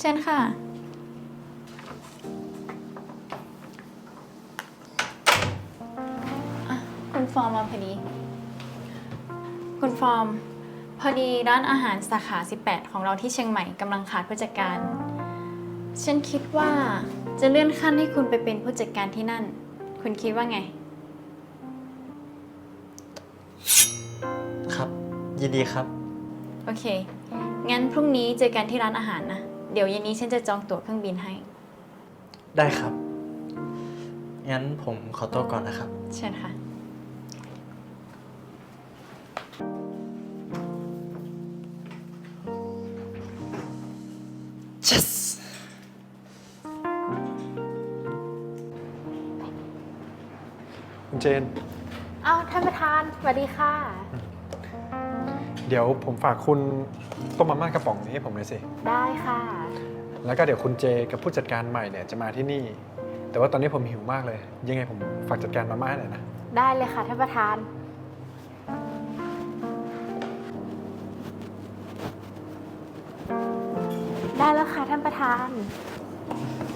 เช่นค่ะอะ คุณฟอร์มมาพอดี คุณฟอร์ม พอดีร้านอาหารสาขา 18 ของเราที่เชียงใหม่กำลังขาดผู้จัดการ ฉันคิดว่าจะเลื่อนขั้นให้คุณไปเป็นผู้จัดการที่นั่น คุณคิดว่าไง ครับ ยินดีครับ โอเค งั้นพรุ่งนี้เจอกันที่ร้านอาหารนะ เดี๋ยวเย็นนี้ฉันจะจองตั๋วเครื่องบินให้ ได้ครับ งั้นผมขอตัวก่อนนะครับ เชิญค่ะ yes คุณเจนอ้าวท่านประธานสวัสดีค่ะ เดี๋ยวผมฝากคุณต้มมาม่ากระป๋องนี้ให้ผมเลยสิ ได้ค่ะ แล้วก็เดี๋ยวคุณเจกับผู้จัดการใหม่เนี่ยจะมาที่นี่ แต่ว่าตอนนี้ผมหิวมากเลย ยังไงผมฝากจัดการมาม่าหน่อยนะ ได้เลยค่ะท่านประธาน ได้แล้วค่ะท่านประธาน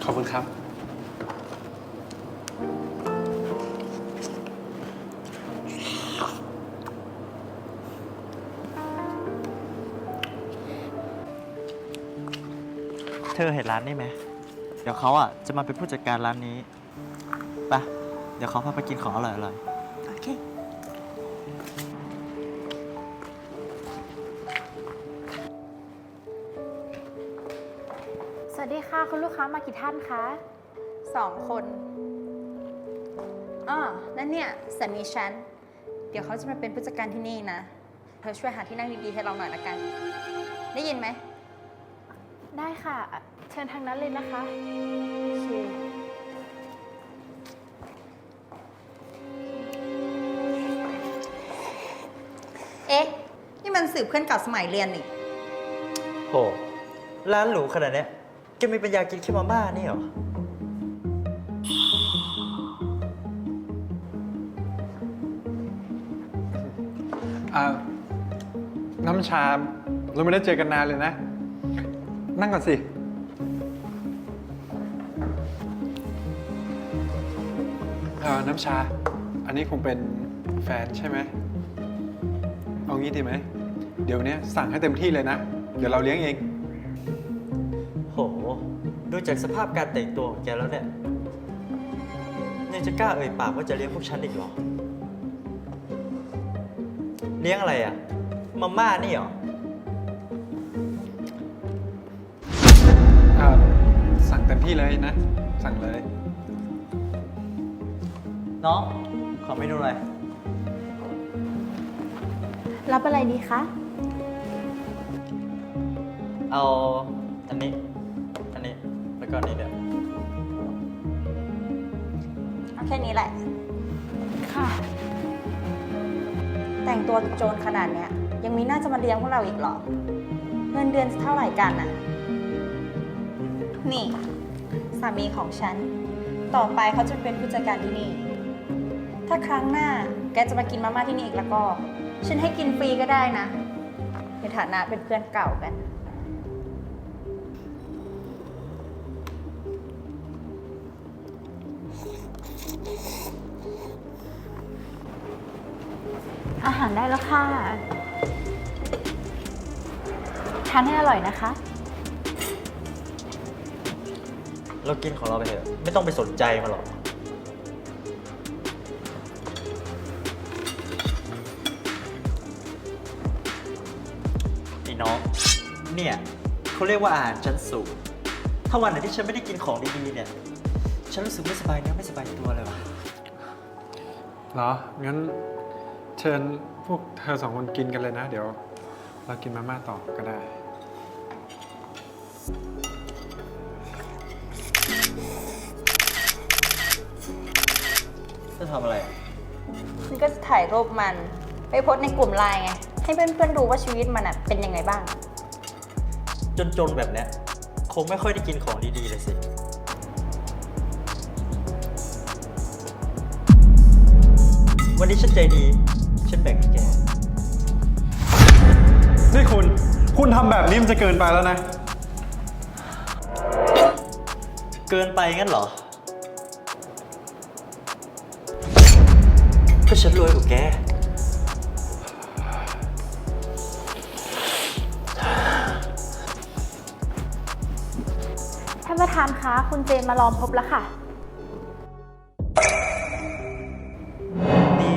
ขอบคุณครับ เธอเห็นร้านนี้ไหม เดี๋ยวเขาอะจะมาเป็นผู้จัดการร้านนี้ไปะเดี๋ยวเขาพาไปกินของอร่อยๆ โอเค สวัสดีค่ะ คุณลูกค้ามากี่ท่านคะ สองคนอ๋อนั่นเนี่ยสามีฉัน เดี๋ยวเขาจะมาเป็นผู้จัดการที่นี่นะ เธอช่วยหาที่นั่งดีๆให้เราหน่อยละกัน ได้ยินไหม ได้ค่ะ เชิญทางนั้นเลยนะคะโอเคเอ๊ะ นี่มันสืบเพื่อนเก่าสมัยเรียนนี่ โห ร้านหรูขนาดเนี้ยแกมีปัญญากินแค่มาม่านี่เหรอ อ่าน้ำชาเราไม่ได้เจอกันนานเลยนะ นั่งก่อนสิ เอ่อ น้ำชา อันนี้คงเป็นแฟนใช่ไหม เอางี้ดีไหม เดี๋ยวเนี้ยสั่งให้เต็มที่เลยนะ เดี๋ยวเราเลี้ยงเอง โห ดูจากสภาพการแต่งตัวของแกแล้วเนี่ยยังจะกล้าเอ่ยปากว่าจะเลี้ยงพวกฉันอีกเหรอ เลี้ยงอะไรอะมาม่านี่เหรอ เต็มที่เลยนะ สั่งเลย น้อง ขอเมนูหน่อยรับอะไรดีคะ เอาอันนี้ อันนี้ แล้วก็อันนี้เดี๋ยวเอาแค่นี้แหละ ค่ะ แต่งตัวโจรขนาดเนี้ย ยังมีหน่าจะมาเลี้ยงพวกเราอีกเหรอ เงินเดือนเท่าไหร่กันอะนี่ สามีของฉัน ต่อไปเขาจะเป็นผู้จัดการที่นี่ ถ้าครั้งหน้าแกจะมากินมาม่าที่นี่อีกแล้วก็ ฉันให้กินฟรีก็ได้นะ ในฐานะเป็นเพื่อนเก่ากัน อาหารได้แล้วค่ะ ทานให้อร่อยนะคะ เรากินของเราไปเถอะ ไม่ต้องไปสนใจมันหรอกไอ้น้อง เนี่ยเขาเรียกว่าอาหารชั้นสูง ถ้าวันไหนที่ฉันไม่ได้กินของดีๆเนี่ย ฉันรู้สึกไม่สบายเนื้อไม่สบายตัวเลยว่ะ เหรอ งั้นเชิญพวกเธอสองคนกินกันเลยนะ เดี๋ยว เรากินมาม่าต่อก็ได้ จะทำอะไรอะฉันก็จะถ่ายรูปมัน ไปโพสต์ในกลุ่มไลน์ไง ให้เพื่อนๆดูว่าชีวิตมันอะเป็นยังไงบ้าง จนๆแบบเนี้ยคงไม่ค่อยได้กินของดีๆเลยสิ วันนี้ฉันใจดี ฉันแบ่งให้แก นี่คุณ คุณทำแบบนี้มันจะเกินไปแล้วนะ เกินไปงั้นเหรอ ฉันรวยกว่าแก ท่านประธานคะ คุณเจนมารอพบแล้วค่ะ นี่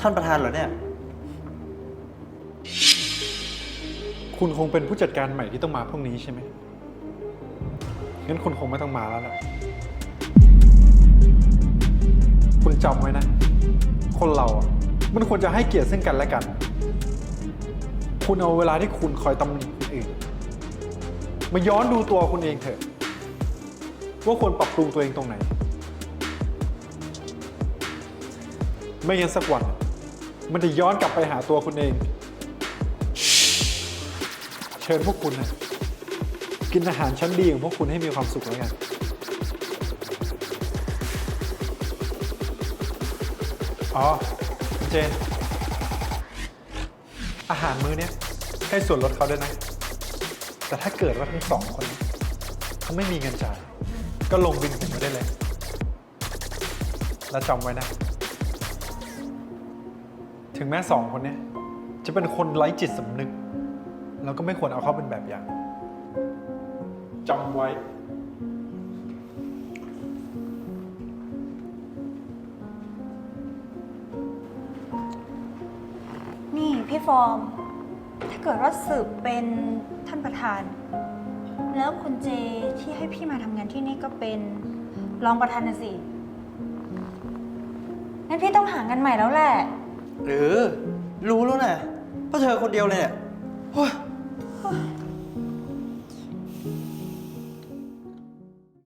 ท่านประธานเหรอเนี่ย คุณคงเป็นผู้จัดการใหม่ที่ต้องมาพรุ่งนี้ใช่ไหม งั้นคุณคงไม่ต้องมาแล้วล่ะคุณจำไว้นะ คนเราอะมันควรจะให้เกียรติซึ่งกันและกัน คุณเอาเวลาที่คุณคอยตำหนิคนอื่นมาย้อนดูตัวคุณเองเถอะ ว่าควรปรับปรุงตัวเองตรงไหน ไม่งั้นสักวัน มันจะย้อนกลับไปหาตัวคุณเอง เชิญพวกคุณนะกินอาหารชั้นดีของพวกคุณให้มีความสุขแล้วกัน อ๋อ เจน อาหารมื้อเนี้ยให้ส่วนลดเขาด้วยนะ แต่ถ้าเกิดว่าทั้งสองคนเขาไม่มีเงินจ่าย ก็ลงบินผมม่ได้เลย แล้วจำไว้นะ ถึงแม้สองคนเนี้ยจะเป็นคนไร้จิตสำนึก เราก็ไม่ควรเอาเขาเป็นแบบอย่างจำไว้ ฟอร์ม ถ้าเกิดว่าสืบเป็นท่านประธาน แล้วคุณเจที่ให้พี่มาทำงานที่นี่ก็เป็นรองประธานนะสิงั้นพี่ต้องหางานใหม่แล้วแหละเออรู้แล้วนะเพราะเธอคนเดียวเลยเนี่ยโอ้ย